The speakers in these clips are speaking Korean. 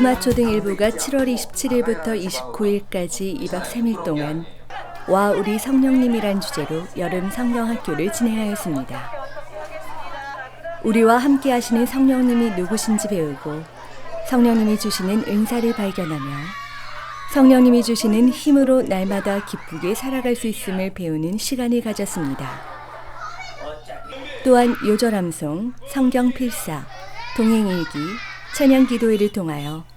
꼬마초등 일부가 7월 27일부터 29일까지 2박 3일 동안 와 우리 성령님이란 주제로 여름 성경학교를 진행하였습니다. 우리와 함께 하시는 성령님이 누구신지 배우고 성령님이 주시는 은사를 발견하며 성령님이 주시는 힘으로 날마다 기쁘게 살아갈 수 있음을 배우는 시간을 가졌습니다. 또한 요절함송, 성경 필사, 동행일기, 찬양 기도회를 통하여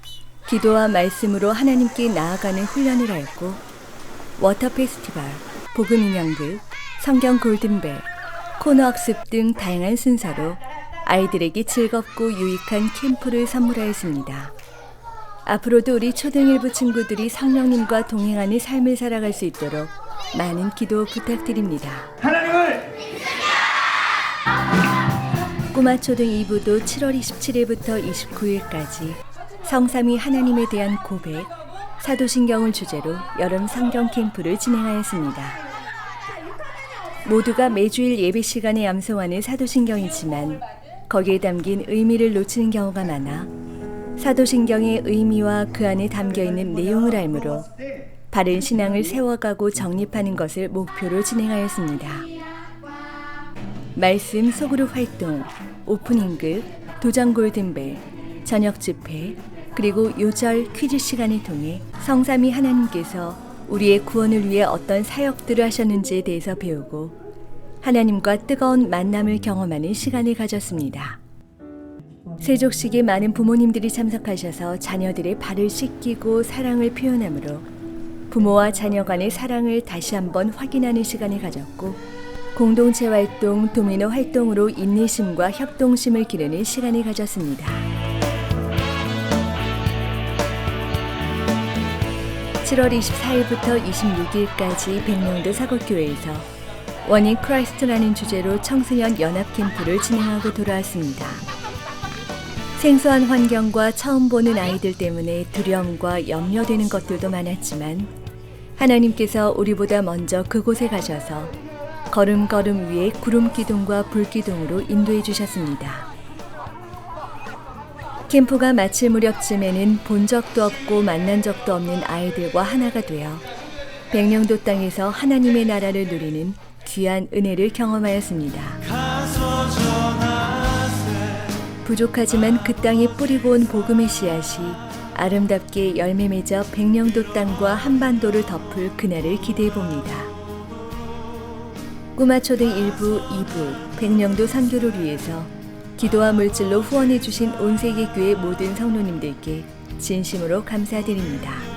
기도와 말씀으로 하나님께 나아가는 훈련을 하였고 워터 페스티벌, 복음 인형극, 성경 골든벨, 코너 학습 등 다양한 순서로 아이들에게 즐겁고 유익한 캠프를 선물하였습니다. 앞으로도 우리 초등일부 친구들이 성령님과 동행하는 삶을 살아갈 수 있도록 많은 기도 부탁드립니다. 하나님을 꼬마 초등 2부도 7월 27일부터 29일까지 성삼위 하나님에 대한 고백, 사도신경을 주제로 여름 성경 캠프를 진행하였습니다. 모두가 매주일 예배 시간에 암송하는 사도신경이지만 거기에 담긴 의미를 놓치는 경우가 많아 사도신경의 의미와 그 안에 담겨 있는 내용을 알므로 바른 신앙을 세워가고 정립하는 것을 목표로 진행하였습니다. 말씀 소그룹 활동, 오프닝극, 도전 골든벨, 저녁 집회, 그리고 요절 퀴즈 시간을 통해 성삼위 하나님께서 우리의 구원을 위해 어떤 사역들을 하셨는지에 대해서 배우고 하나님과 뜨거운 만남을 경험하는 시간을 가졌습니다. 세족식에 많은 부모님들이 참석하셔서 자녀들의 발을 씻기고 사랑을 표현하므로 부모와 자녀 간의 사랑을 다시 한번 확인하는 시간을 가졌고 공동체 활동, 도미노 활동으로 인내심과 협동심을 기르는 시간을 가졌습니다. 7월 24일부터 26일까지 백령도 사곡교회에서 원인 크라이스트라는 주제로 청소년 연합 캠프를 진행하고 돌아왔습니다. 생소한 환경과 처음 보는 아이들 때문에 두려움과 염려되는 것들도 많았지만 하나님께서 우리보다 먼저 그곳에 가셔서 걸음걸음 위에 구름 기둥과 불 기둥으로 인도해 주셨습니다. 캠프가 마칠 무렵쯤에는 본 적도 없고 만난 적도 없는 아이들과 하나가 되어 백령도 땅에서 하나님의 나라를 누리는 귀한 은혜를 경험하였습니다. 부족하지만 그 땅에 뿌리고 온 복음의 씨앗이 아름답게 열매 맺어 백령도 땅과 한반도를 덮을 그날을 기대해 봅니다. 꼬마초등 1부, 2부, 백령도 선교를 위해서 기도와 물질로 후원해 주신 온 세계 교회 모든 성도님들께 진심으로 감사드립니다.